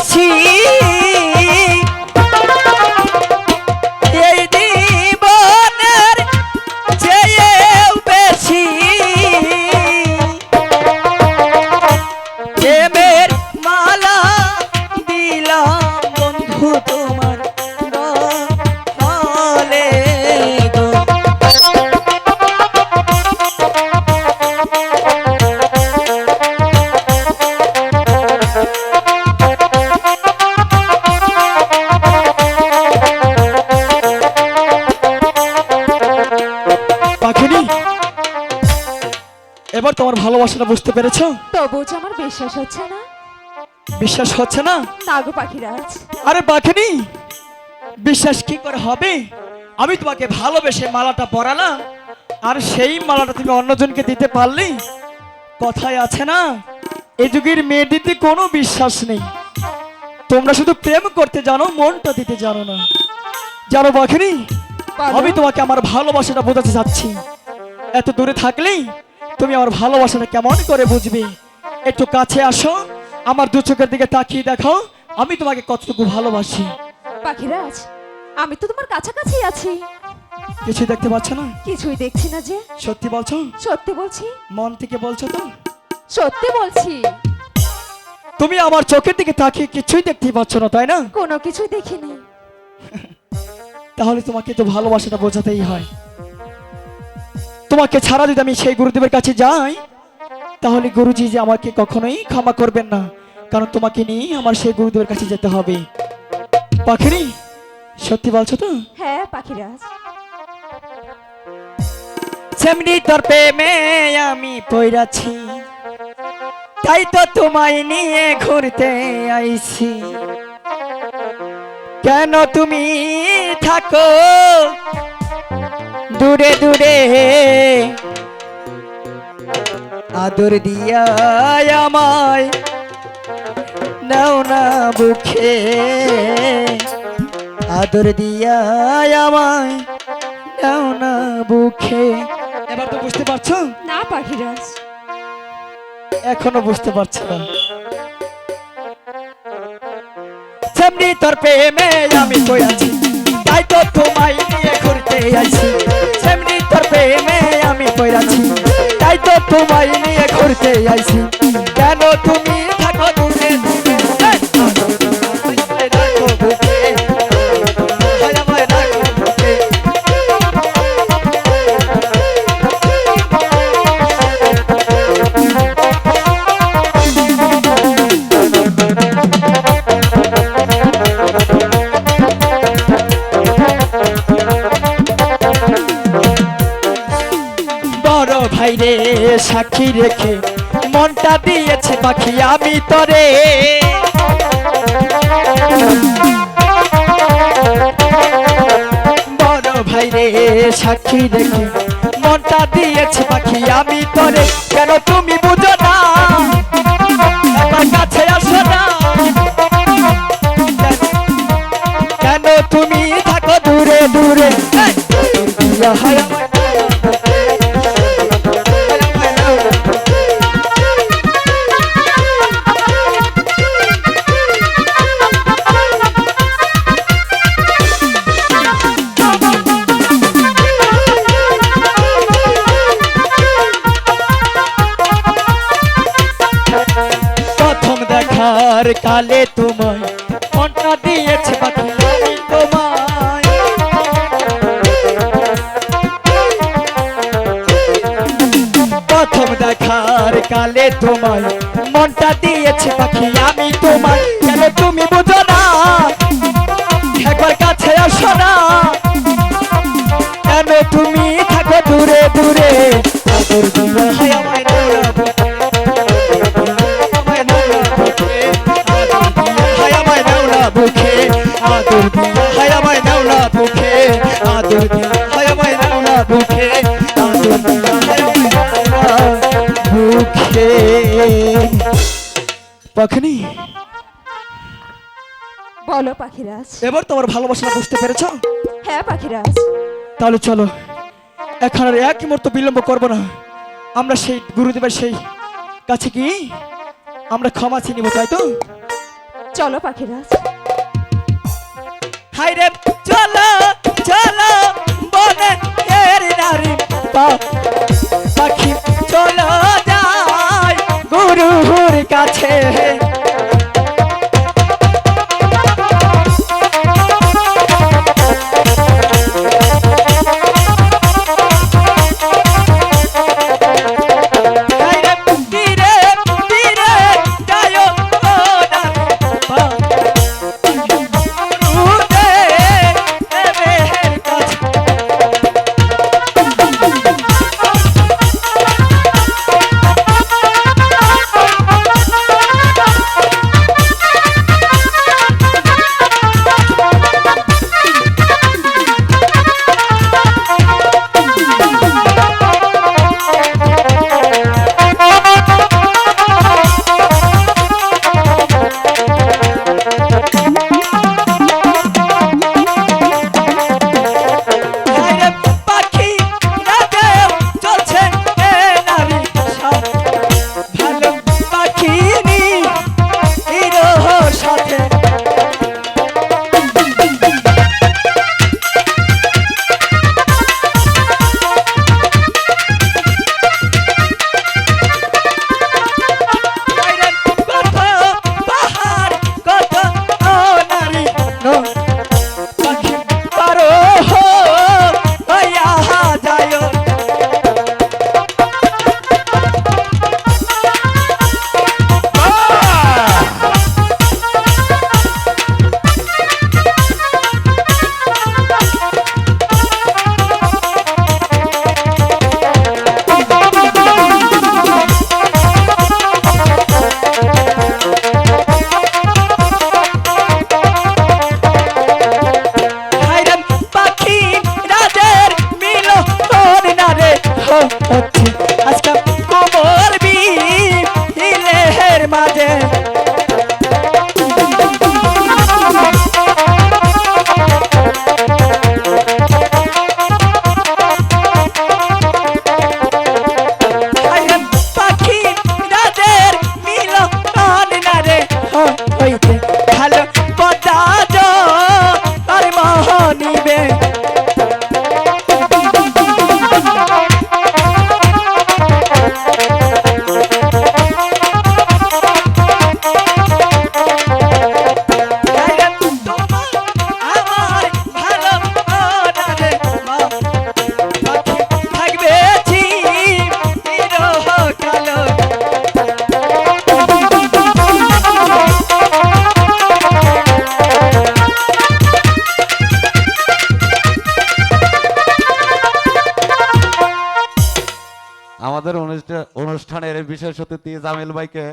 ভালোবাসি এবার তোমার ভালোবাসাটা বুঝতে পেরেছ? তবুও যে আমার বিশ্বাস হচ্ছে না। বিশ্বাস হচ্ছে না? না গো পাখিরাজ আরে পাখিনি বিশ্বাস কি করে হবে? আমি তোমাকে ভালোবেসে মালাটা পরালাম আর সেই মালাটা তুমি অন্যজনকে দিতে পারলি? কথায় আছে না এই যুগের মেয়েদিতে কোনো বিশ্বাস নেই। তোমরা শুধু প্রেম করতে জানো মনটা দিতে জানো না। জানো বলো। আমি তোমাকে আমার ভালোবাসাটা বোঝাতে চাচ্ছি। এত দূরে থাকলেই তুমি আমার ভালোবাসাটা কেমন করে বুঝবে? একটু কাছে আসো আমার দু চোখের দিকে তাকিয়ে দেখো আমি তোমাকে কতটুকু ভালোবাসি। পাখিরাজ আমি তো তোমার কাছাকাছি আছি। কিছু দেখতে পাচ্ছ না? কিছুই দেখছি না যে। সত্যি বলছো? সত্যি বলছি। মন থেকে বলছো তো? সত্যি বলছি। তুমি আমার চোখের দিকে তাকিয়ে কিছুই দেখতে পাচ্ছ না তাই না? কোনো কিছুই দেখিনি। তাহলে তোমাকে তো ভালোবাসাটা বোঝাতেই হয়। তোমাকে ছাড়া যদি আমি সেই গুরুদেবের কাছে যাই তাহলে গুরুজি যে আমাকে কখনোই ক্ষমা করবেন না কারণ তোমাকে নিয়ে আমার সেই গুরুদেবের কাছে যেতে হবে। পাখিরি সত্যি বলছো তো? হ্যাঁ পাখিরাজ। সেমনি তোর প্রেমে আমি পইরাছি তাই তো তোমায় নিয়ে ঘুরতে আইছি। কেন তুমি থাকো দূরে দূরে আদর দিয়া আমায় নাও না বুকে। আদর দিয়া আমায় নাও না বুকে। এবার তো বুঝতে পারছ? না পাখিরাজ এখনও বুঝতে পারছ না। সেমনি তোর প্রেমে আমি কই আছি তাই তো তোমায় নিয়ে ঘুরতে আইছি সেমনি তোর প্রেমে আমি পড়াছি তাই তো তোমায় নিয়ে ঘুরতে আইছি। কেন তুমি রেখে মনটা দিয়েছে পাখি, আমি তরে। বড় ভাইরে সাক্ষী রেখে মনটা দিয়েছে পাখি, আমি তরে। কেন তুমি বুঝো না? কাছে আসো না। কেন তুমি থাকো দূরে? দেখার কালে তোমায়, মনটা দিয়েছে কালে তোমায়, মনটা দিয়েছে পাখি, আমি তোমায়। কেন তুমি বুঝো পাখিনি? বলো পাখিরাজ। এবার তোমার ভালোবাসা বুঝতে পেরেছ? হ্যাঁ পাখিরাজ। তাহলে চলো এখন আর এক মুহূর্ত বিলম্ব করব না। আমরা সেই গুরুদেবের সেই কাছে কি? আমরা ক্ষমা চিনিব তাই তো? চলো পাখিরাজ। হাই রে চলো চলো বনে এর নারী পাখি চলো যাই গুরুর কাছে। নারে অনুষ্ঠানের বিশেষ অতিথি জামিল ভাইকে